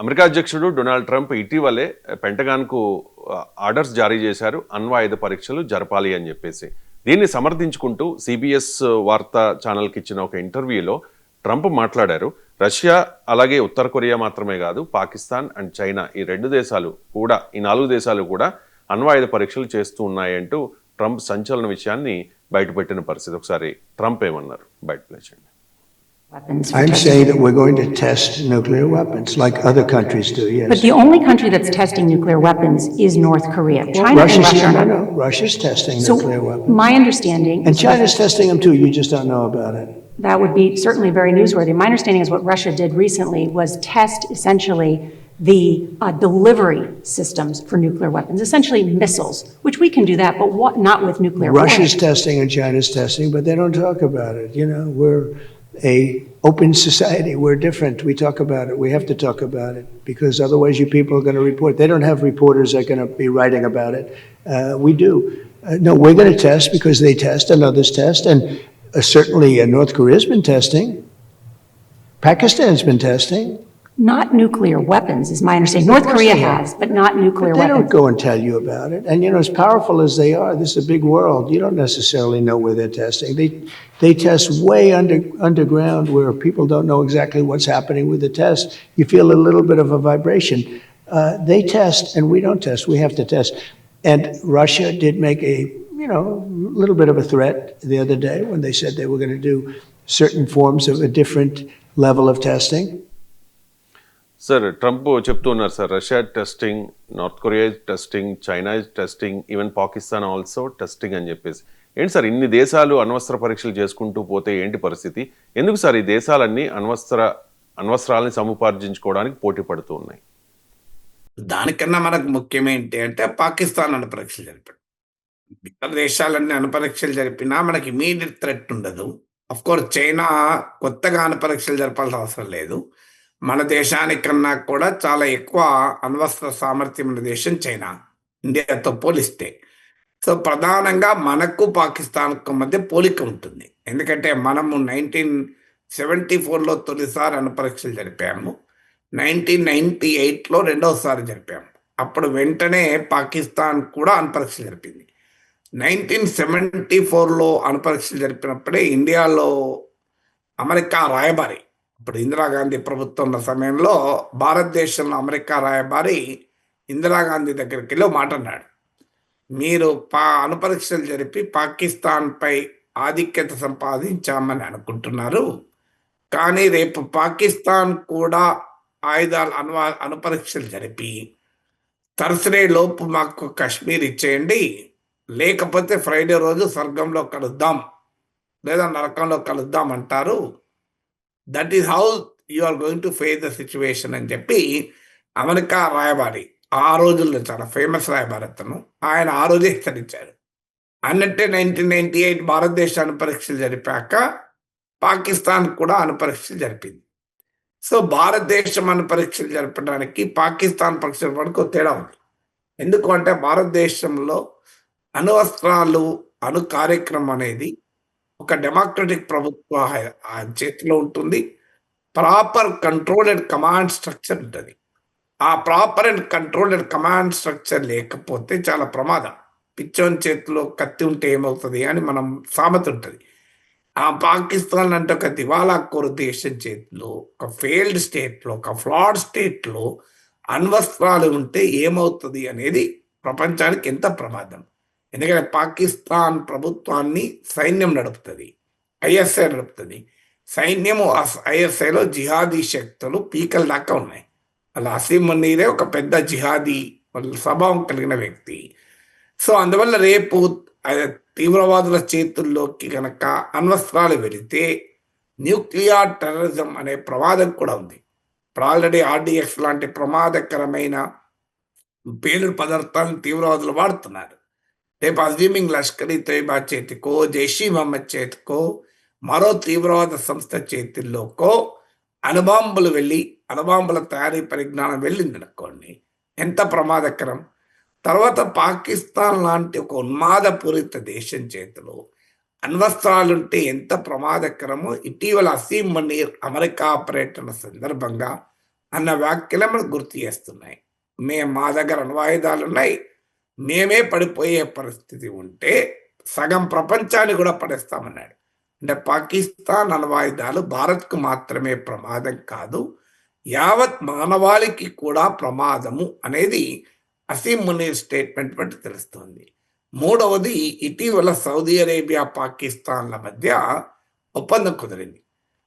America అధ్యక్షుడు Donald Trump ఇటీవలే పెంటగాన్కు orders జారీ చేశారు. అణ్వాయుధ పరీక్షలు జరపాలి అని చెప్పేసి. దీన్ని సమర్థించుకుంటూ సిబిఎస్ వార్తా ఛానల్కి ఇచ్చిన ఒక ఇంటర్వ్యూలో ట్రంప్ మాట్లాడారు. రష్యా అలాగే ఉత్తర కొరియా మాత్రమే కాదు పాకిస్తాన్ అండ్ చైనా ఈ రెండు దేశాలు కూడా ఈ నాలుగు దేశాలు కూడా అణ్వాయుధ పరీక్షలు చేస్తూ ఉన్నాయంటూ ట్రంప్ సంచలన విషయాన్ని బయటపెట్టిన పరిస్థితి. ఒకసారి ట్రంప్ ఏమన్నారు? బయటపెట్టండి weapons. I'm saying that we're going to test nuclear weapons like other countries do, yes. But the only country that's testing nuclear weapons is North Korea. China and Russia's, Russia are no, not. no, Russia's testing So nuclear weapons. my understanding. And is China's testing them too, you just don't know about it. That would be certainly very newsworthy. My understanding is what Russia did recently was test essentially the uh, delivery systems for nuclear weapons, essentially missiles, which we can do that, but what, not with nuclear weapons. Russia's testing and China's testing, but they don't talk about it, you know, we're a open society, we're different, we talk about it, we have to talk about it, because otherwise you people are gonna report, they don't have reporters that are gonna be writing about it, uh, we do. Uh, no, we're gonna test because they test and others test, and uh, certainly uh, North Korea's been testing, Pakistan's been testing, Not nuclear weapons is my understanding. North Korea has, but not nuclear weapons. They don't weapons. go and tell you about it. And, you know, as powerful as they are, this is a big world. You don't necessarily know where they're testing. They, they test way under, underground where people don't know exactly what's happening with the test. You feel a little bit of a vibration. Uh, they test and we don't test. We have to test. And Russia did make a, you know, little bit of a threat the other day when they said they were going to do certain forms of a different level of testing. Sir Trump చెప్తున్నారు sir Russia testing North Korea testing China testing even Pakistan also testing అని చెప్పేసి. ఏంటి sir ఇన్ని దేశాలు అణ్వస్త్ర పరీక్షలు చేసుకుంటూ పోతే ఏంటి పరిస్థితి? ఎందుకు సార్ ఈ దేశాలన్నీ అణ్వస్త్ర అణ్వస్త్రాలని సముపార్జించుకోవడానికి పోటీ పడుతూ ఉన్నాయి? దానికన్నా మనకు ముఖ్యమేంటి అంటే పాకిస్తాన్ అణు పరీక్షలు జరిపాడు ఇతర దేశాలన్నీ అణుపరీక్షలు జరిపినా మనకి ఇమీడియట్ థ్రెట్ ఉండదు. అఫ్ కోర్స్ చైనా కొత్తగా అణుపరీక్షలు జరపాల్సిన అవసరం లేదు. మన దేశానికన్నా కూడా చాలా ఎక్కువ అణ్వస్త్ర సామర్థ్యం ఉన్న దేశం చైనా. ఇండియాతో పోలిస్తే. సో ప్రధానంగా మనకు పాకిస్తాన్కు మధ్య పోలిక ఉంటుంది. ఎందుకంటే మనము నైన్టీన్ సెవెంటీ ఫోర్లో తొలిసారి అణు పరీక్షలు జరిపాము. నైన్టీన్ నైన్టీ ఎయిట్లో రెండవసారి జరిపాము. అప్పుడు వెంటనే పాకిస్తాన్ కూడా అణుపరీక్షలు జరిపింది. నైన్టీన్ సెవెంటీ ఫోర్లో అణుపరీక్షలు జరిపినప్పుడే ఇండియాలో అమెరికా రాయబారి ఇప్పుడు ఇందిరాగాంధీ ప్రభుత్వం ఉన్న సమయంలో భారతదేశంలో అమెరికా రాయబారి ఇందిరాగాంధీ దగ్గరికి వెళ్ళి మాట అన్నాడు. మీరు పా అనుపరీక్షలు జరిపి పాకిస్తాన్పై ఆధిక్యత సంపాదించామని అనుకుంటున్నారు. కానీ రేపు పాకిస్తాన్ కూడా ఆయుధాలు అను అనుపరీక్షలు జరిపి థర్స్డే లోపు మాకు కాశ్మీర్ ఇచ్చేయండి. లేకపోతే ఫ్రైడే రోజు స్వర్గంలో కలుద్దాం లేదా నరకంలో కలుద్దాం అంటారు. That is how you are going to face the situation అని చెప్పి అమెరికా రాయబారి ఆ రోజుల్లో చాలా ఫేమస్ రాయబారి అతను. ఆయన ఆ రోజే హెచ్చరించారు అన్నట్టే నైన్టీన్ నైన్టీ ఎయిట్ భారతదేశ అణుపరీక్షలు జరిపాక పాకిస్తాన్ కూడా అణుపరీక్షలు జరిపింది. సో భారతదేశం అణుపరీక్షలు జరపడానికి పాకిస్తాన్ పరీక్షలు వరకు తేడా ఉంది. ఎందుకంటే భారతదేశంలో అణువస్త్రాలు అణు కార్యక్రమం అనేది ఒక డెమోక్రటిక్ ప్రభుత్వ ఆ చేతిలో ఉంటుంది. Proper control and command structure ఉంటుంది. ఆ proper and control and command structure లేకపోతే చాలా ప్రమాదం. పిచ్చోని చేతిలో కత్తి ఉంటే ఏమవుతుంది అని మనం సామెత ఉంటుంది. ఆ పాకిస్తాన్ అంటే ఒక దివాలా కోరు దేశం చేతిలో ఒక ఫెయిల్డ్ స్టేట్లో ఒక ఫ్లాడ్ స్టేట్లో అణ్వస్త్రాలు ఉంటే ఏమవుతుంది అనేది ప్రపంచానికి ఎంత ప్రమాదం. ఎందుకంటే పాకిస్తాన్ ప్రభుత్వాన్ని సైన్యం నడుపుతుంది ఐఎస్ఐ నడుపుతుంది. సైన్యము ఐఎస్ఐలో జిహాదీ శక్తులు పీకల దాకా ఉన్నాయి. అలా అసీం మునీరే ఒక పెద్ద జిహాదీ వాళ్ళ స్వభావం కలిగిన వ్యక్తి. సో అందువల్ల రేపు తీవ్రవాదుల చేతుల్లోకి కనుక అణ్వస్త్రాలు వెళితే న్యూక్లియర్ టెర్రరిజం అనే ప్రమాదం కూడా ఉంది. ఇప్పుడు ఆల్రెడీ ఆర్డిఎక్స్ లాంటి ప్రమాదకరమైన పేలు పదార్థాలను తీవ్రవాదులు వాడుతున్నారు. రేపు అజీమింగ్ లష్కర్ తోయిబా చేతికో జైషీ మహమ్మద్ చేతికో మరో తీవ్రవాద సంస్థ చేతుల్లోకో అణుబాంబులు వెళ్ళి అణుబాంబుల తయారీ పరిజ్ఞానం వెళ్ళింది అనుకోండి ఎంత ప్రమాదకరం. తర్వాత పాకిస్తాన్ లాంటి ఒక ఉన్మాదపూరిత దేశం చేతిలో అణ్వస్త్రాలుంటే ఎంత ప్రమాదకరమో ఇటీవల అసీం మనీర్ అమెరికా పర్యటన సందర్భంగా అన్న వ్యాఖ్యలు మనకు గుర్తు చేస్తున్నాయి. మేము మా దగ్గర అణ్వాయుధాలు ఉన్నాయి మేమే పడిపోయే పరిస్థితి ఉంటే సగం ప్రపంచాన్ని కూడా పడేస్తామన్నాడు. అంటే పాకిస్తాన్ అణవాయుధాలు భారత్కు మాత్రమే ప్రమాదం కాదు యావత్ మానవాళికి కూడా ప్రమాదము అనేది అసీం మునీర్ స్టేట్మెంట్ బట్టి తెలుస్తుంది. మూడవది ఇటీవల సౌదీ అరేబియా పాకిస్తాన్ల మధ్య ఒప్పందం కుదిరింది.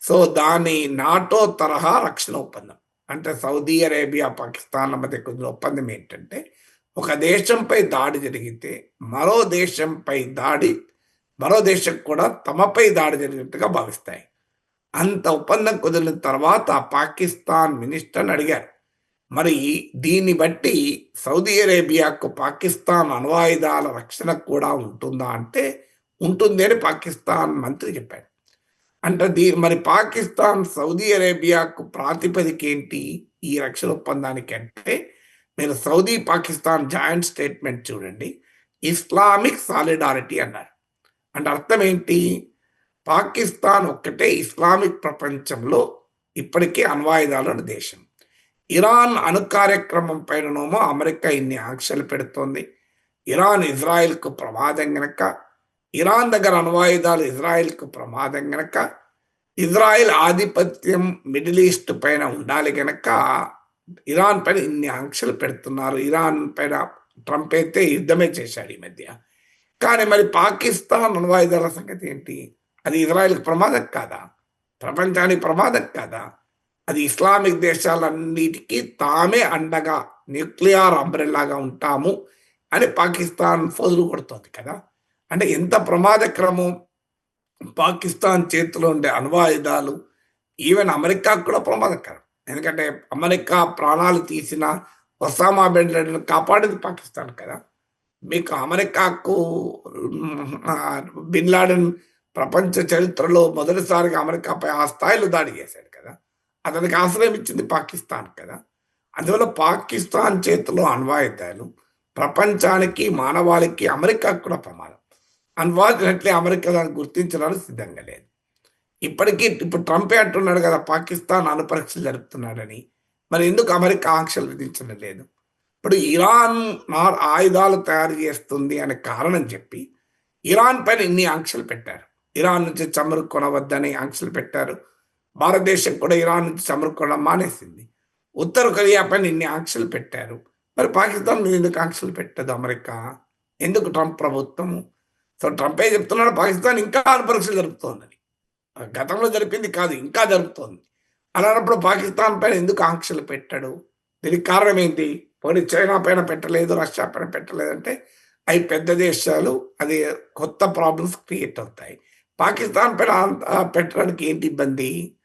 సో దాని నాటో తరహా రక్షణ ఒప్పందం. అంటే సౌదీ అరేబియా పాకిస్తాన్ల మధ్య కుదిరిన ఒప్పందం ఏంటంటే ఒక దేశంపై దాడి జరిగితే మరో దేశంపై దాడి మరో దేశం కూడా తమపై దాడి జరిగినట్టుగా భావిస్తాయి. అంత ఒప్పందం కుదిరిన తర్వాత పాకిస్తాన్ మినిస్టర్ని అడిగారు. మరి దీన్ని బట్టి సౌదీ అరేబియాకు పాకిస్తాన్ అణ్వాయుధాల రక్షణ కూడా ఉంటుందా అంటే ఉంటుంది అని పాకిస్తాన్ మంత్రి చెప్పాడు. అంటే దీ మరి పాకిస్తాన్ సౌదీ అరేబియాకు ప్రాతిపదికేంటి ఈ రక్షణ ఒప్పందానికి అంటే మీరు సౌదీ పాకిస్తాన్ జాయింట్ స్టేట్మెంట్ చూడండి. ఇస్లామిక్ సాలిడారిటీ అన్నారు. అంటే అర్థం ఏంటి? పాకిస్తాన్ ఒక్కటే ఇస్లామిక్ ప్రపంచంలో ఇప్పటికే అణ్వాయుధాలు దేశం. ఇరాన్ అణు కార్యక్రమం పైననేమో అమెరికా ఇన్ని ఆంక్షలు పెడుతోంది. ఇరాన్ ఇజ్రాయెల్కు ప్రమాదం గనక ఇరాన్ దగ్గర అణ్వాయుధాలు ఇజ్రాయెల్కు ప్రమాదం గనక ఇజ్రాయెల్ ఆధిపత్యం మిడిల్ ఈస్ట్ పైన ఉండాలి గనక ఇరాన్ పైన ఇన్ని ఆంక్షలు పెడుతున్నారు. ఇరాన్ పైన ట్రంప్ అయితే యుద్ధమే చేశాడు ఈ మధ్య. కానీ మరి పాకిస్తాన్ అణ్వాయుధాల సంగతి ఏంటి? అది ఇజ్రాయెల్కి ప్రమాదం కాదా? ప్రపంచానికి ప్రమాదం కాదా? అది ఇస్లామిక్ దేశాలన్నిటికీ తామే అండగా న్యూక్లియర్ అంబ్రెల్లాగా ఉంటాము అని పాకిస్తాన్ ఫోజులు కొడుతోంది కదా. అంటే ఎంత ప్రమాదక్రమం? పాకిస్తాన్ చేతిలో ఉండే అణ్వాయుధాలు ఈవెన్ అమెరికాకు కూడా ప్రమాదకరం. ఎందుకంటే అమెరికా ప్రాణాలు తీసిన ఒసామా బిన్ లాడెన్ కాపాడింది పాకిస్తాన్ కదా. మీకు అమెరికాకు బిన్ లాడెన్ ప్రపంచ చరిత్రలో మొదటిసారిగా అమెరికాపై ఆ స్థాయిలో దాడి చేశాడు కదా. అతనికి ఆశ్రయం ఇచ్చింది పాకిస్తాన్ కదా. అందువల్ల పాకిస్తాన్ చేతిలో అణ్వాయుధాలు ప్రపంచానికి మానవాళికి అమెరికాకు కూడా ప్రమాదం. అన్ఫార్చునేట్లీ అమెరికా దాన్ని గుర్తించడానికి సిద్ధంగా లేదు. ఇప్పటికీ ఇప్పుడు ట్రంపే అంటున్నాడు కదా పాకిస్తాన్ అణు పరీక్షలు జరుపుతున్నాడని. మరి ఎందుకు అమెరికా ఆంక్షలు విధించడం లేదు? ఇప్పుడు ఇరాన్ నా- ఆయుధాలు తయారు చేస్తుంది అనే కారణం చెప్పి ఇరాన్ పైన ఇన్ని ఆంక్షలు పెట్టారు. ఇరాన్ నుంచి చమురు కొనవద్దని ఆంక్షలు పెట్టారు. భారతదేశం కూడా ఇరాన్ నుంచి చమురు కొనడం మానేసింది. ఉత్తర కొరియా పైన ఇన్ని ఆంక్షలు పెట్టారు. మరి పాకిస్తాన్ మీద ఎందుకు ఆంక్షలు పెట్టదు అమెరికా? ఎందుకు ట్రంప్ ప్రభుత్వము? సో ట్రంపే చెప్తున్నాడు? పాకిస్తాన్ ఇంకా అణు పరీక్షలు జరుపుతోందని. గతంలో జరిపింది కాదు ఇంకా జరుపుతోంది అలాంటప్పుడు పాకిస్తాన్ పైన ఎందుకు ఆంక్షలు పెట్టాడు? దీనికి కారణం ఏంటి పోనీ చైనా పైన పెట్టలేదు రష్యా పైన పెట్టలేదంటే అవి పెద్ద దేశాలు అది కొత్త ప్రాబ్లమ్స్ క్రియేట్ అవుతాయి. పాకిస్తాన్ పైన పెట్టడానికి ఏంటి ఇబ్బంది?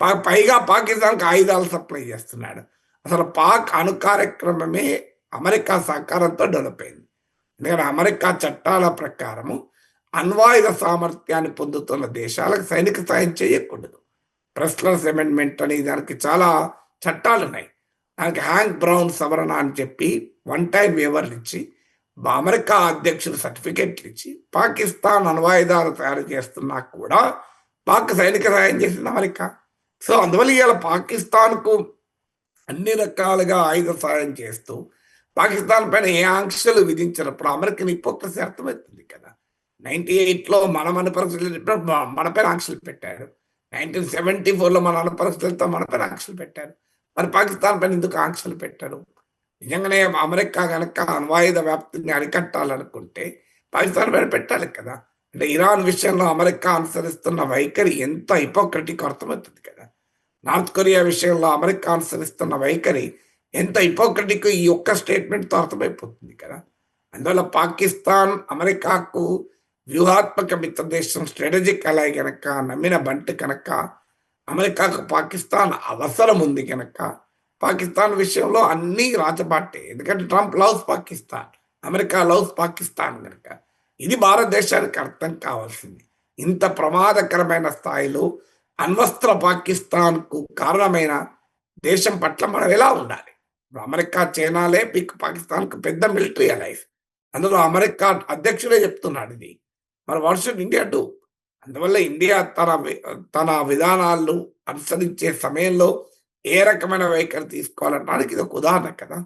పా- పైగా పాకిస్తాన్కి ఆయుధాలు సప్లై చేస్తున్నాడు. అసలు పాక్ అణు కార్యక్రమమే అమెరికా సహకారంతో డెవలప్ అయింది. ఎందుకంటే అమెరికా చట్టాల ప్రకారము అణ్వాయుధ సామర్థ్యాన్ని పొందుతున్న దేశాలకు సైనిక సాయం చేయకూడదు. ప్రెస్లర్స్ అమెండ్మెంట్ అని దానికి చాలా చట్టాలు ఉన్నాయి దానికి హ్యాంక్ బ్రౌన్ సవరణ అని చెప్పి వన్ టైం వేవర్లు ఇచ్చి బా- అమెరికా అధ్యక్షుడు సర్టిఫికెట్లు ఇచ్చి పాకిస్తాన్ అణ్వాయుధాలు తయారు చేస్తున్నా కూడా పాక్ సైనిక సాయం చేసింది అమెరికా. సో అందువల్ల ఇవాళ పాకిస్తాన్కు అన్ని రకాలుగా ఆయుధ సాయం చేస్తూ పాకిస్తాన్ పైన ఏ ఆంక్షలు విధించినప్పుడు అమెరికన్ హిపోక్రసీ అర్థమవుతుంది కదా. నైన్టీ ఎయిట్లో మనం చెప్పినప్పుడు మన పేరు ఆంక్షలు పెట్టారు నైన్టీన్ సెవెంటీ ఫోర్లో మన అనుపరిస్థితులతో మన పేరు ఆంక్షలు పెట్టారు మరి పాకిస్తాన్ పైన ఎందుకు ఆంక్షలు పెట్టారు నిజంగానే అమెరికా కనుక అణ్వాయుధ వ్యాప్తిని అరికట్టాలనుకుంటే పాకిస్తాన్ పైన పెట్టాలి కదా. అంటే ఇరాన్ విషయంలో అమెరికా అనుసరిస్తున్న వైఖరి ఎంత హిపోక్రటిక్ అర్థమవుతుంది కదా. నార్త్ కొరియా విషయంలో అమెరికా అనుసరిస్తున్న వైఖరి ఎంత హిపోక్రటిక్ ఈ ఒక్క స్టేట్మెంట్తో అర్థమైపోతుంది కదా. అందువల్ల పాకిస్తాన్ అమెరికాకు వ్యూహాత్మక మిత్రదేశం స్ట్రాటజిక్ అలై కనుక నమ్మిన బంటి కనుక అమెరికాకు పాకిస్తాన్ అవసరం ఉంది కనుక పాకిస్తాన్ విషయంలో అన్ని రాచబాటే ఎందుకంటే Trump loves Pakistan America loves Pakistan కనుక ఇది భారతదేశానికి అర్థం కావాల్సింది. ఇంత ప్రమాదకరమైన స్థాయిలో అణ్వస్త్ర పాకిస్తాన్కు కారణమైన దేశం పట్ల మనం ఎలా ఉండాలి? అమెరికా చైనాలే పిక్ పాకిస్తాన్కు పెద్ద మిలిటరీ అలైస్ అందులో అమెరికా అధ్యక్షుడే చెప్తున్నాడు ఇది. మరి వాట్ ఇండియా డూ అందువల్ల ఇండియా తన తన విధానాలను అనుసరించే సమయంలో ఏ రకమైన వైఖరి తీసుకోవాలనడానికి ఇది ఒక ఉదాహరణ కదా.